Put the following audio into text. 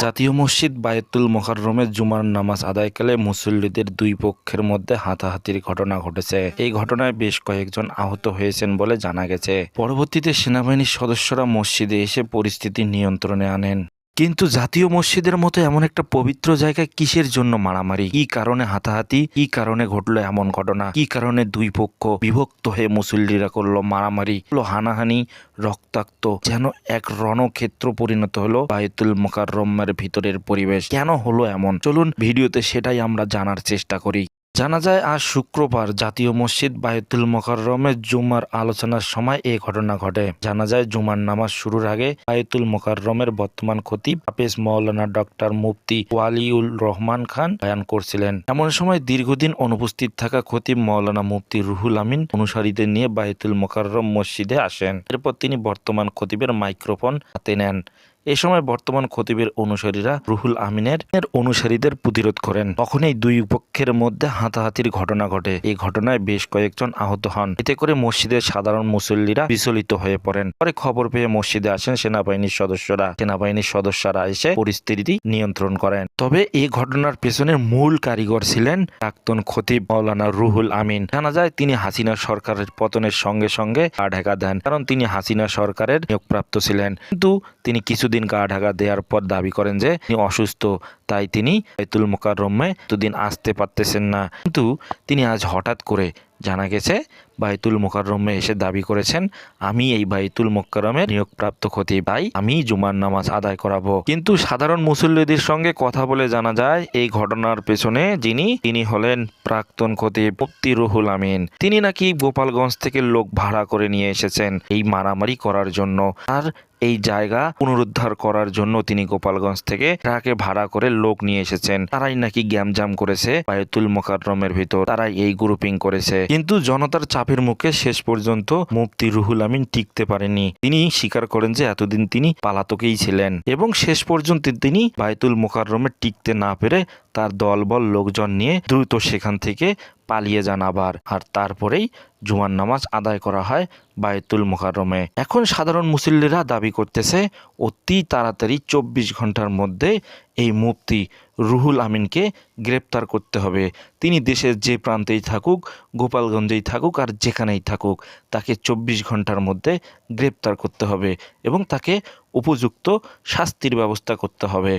জাতীয় মসজিদ বায়তুল মোকাররমে জুমার নামাজ আদায়কালে মুসল্লিদের দুই পক্ষের মধ্যে হাতাহাতির ঘটনা ঘটেছে। এই ঘটনায় বেশ কয়েকজন আহত হয়েছেন বলে জানা গেছে। পরবর্তীতে সেনাবাহিনীর সদস্যরা মসজিদে এসে পরিস্থিতি নিয়ন্ত্রণে আনেন। কিন্তু জাতীয় মসজিদের মতো এমন একটা পবিত্র জায়গায় কিসের জন্য মারামারি? কি কারণে হাতাহাতি? কি কারণে ঘটলো এমন ঘটনা? কি কারণে দুই পক্ষ বিভক্ত হয়ে মুসল্লিরা করল মারামারি? হলো হানাহানি, রক্তাক্ত, যেন এক রণক্ষেত্র পরিণত হলো বায়তুল মোকাররমের ভিতরের পরিবেশ। কেন হলো এমন? চলুন ভিডিওতে সেটাই আমরা জানার চেষ্টা করি। জানা যায়, আজ শুক্রবার জাতীয় মসজিদ বায়তুল মোকাররমে জুমার আলোচনার সময় এ ঘটনা ঘটে। জানা যায়, জুমার নামাজ শুরুর আগে বায়তুল মোকাররমের বর্তমান খতিব হাফেজ মৌলানা ডক্টর মুফতি ওয়ালিউল রহমান খান বয়ান করছিলেন। এমন সময় দীর্ঘদিন অনুপস্থিত থাকা খতিব মৌলানা মুফতি রুহুল আমিন অনুসারীদের নিয়ে বায়তুল মোকাররম মসজিদে আসেন। এরপর তিনি বর্তমান খতিবের মাইক্রোফোন হাতে নেন। এ সময় বর্তমান খতিবের অনুসারীরা রুহুল আমিনের অনুসারীদের প্রতিরোধ করেন। তখনই দুই পক্ষের মধ্যে হাতাহাতির ঘটনা ঘটে। এই ঘটনায় বেশ কয়েকজন আহত হন। এতে করে মসজিদের সাধারণ মুসল্লিরা বিচলিত হয়ে পড়েন। পরে খবর পেয়ে মসজিদে আসেন সেনাবাহিনীর সদস্যরা। সেনাবাহিনীর সদস্যরা এসে পরিস্থিতি নিয়ন্ত্রণ করেন। তবে এই ঘটনার পেছনের মূল কারিগর ছিলেন প্রাক্তন খতিব মৌলানা রুহুল আমিন। জানা যায়, তিনি হাসিনা সরকারের পতনের সঙ্গে সঙ্গে গা ঢাকা দেন, কারণ তিনি হাসিনা সরকারের নিয়োগপ্রাপ্ত ছিলেন। কিন্তু তিনি কিছুদিন গা ঢাকা দেওয়ার পর দাবি করেন যে তিনি অসুস্থ, তাই তিনি বাইতুল মোকাররমে দুদিন আসতে পারতেছেন না। কিন্তু তিনি আজ হঠাৎ করে জানা গেছে বাইতুল মোকাররমে এসে দাবি করেছেন, আমি এই বাইতুল মোকাররমের নিয়োগপ্রাপ্ত খতিব তাই আমি জুমার নামাজ আদায় করাবো। কিন্তু সাধারণ মুসল্লিদের সঙ্গে কথা বলে জানা যায়, এই ঘটনার পেছনে যিনি, তিনি হলেন প্রাক্তন খতিব মুফতি রুহুল আমিন। তিনি নাকি গোপালগঞ্জ থেকে লোক ভাড়া করে নিয়ে এসেছেন এই মারামারি করার জন্য। আর এই জায়গা পুনরুদ্ধার করার জন্য তিনি গোপালগঞ্জ থেকে ট্রাকে ভাড়া করে লোক নিয়ে এসেছেন। তারাই নাকি গ্যামজাম করেছে বায়তুল মোকাররমের ভিতর। তারাই এই গ্রুপিং করেছে। কিন্তু জনতার চাপের মুখে শেষ পর্যন্ত মুফতি রুহুল আমিন টিকতে পারেনি। তিনি স্বীকার করেন যে এতদিন তিনি পালাতকেই ছিলেন এবং শেষ পর্যন্ত তিনি বায়তুল মোকাররমে টিকতে না পেরে তার দলবল লোকজন নিয়ে দ্রুত সেখান থেকে পালিয়ে যান আবার। আর তারপরেই জুমার নামাজ আদায় করা হয় বায়তুল মোকাররমে। এখন সাধারণ মুসল্লিরা দাবি করতেছে, অতি তাড়াতাড়ি চব্বিশ ঘণ্টার মধ্যে এই মুফতি রুহুল আমিনকে গ্রেপ্তার করতে হবে। তিনি দেশের যে প্রান্তেই থাকুক, গোপালগঞ্জেই থাকুক আর যেখানেই থাকুক, তাকে চব্বিশ ঘণ্টার মধ্যে গ্রেপ্তার করতে হবে এবং তাকে উপযুক্ত শাস্তির ব্যবস্থা করতে হবে।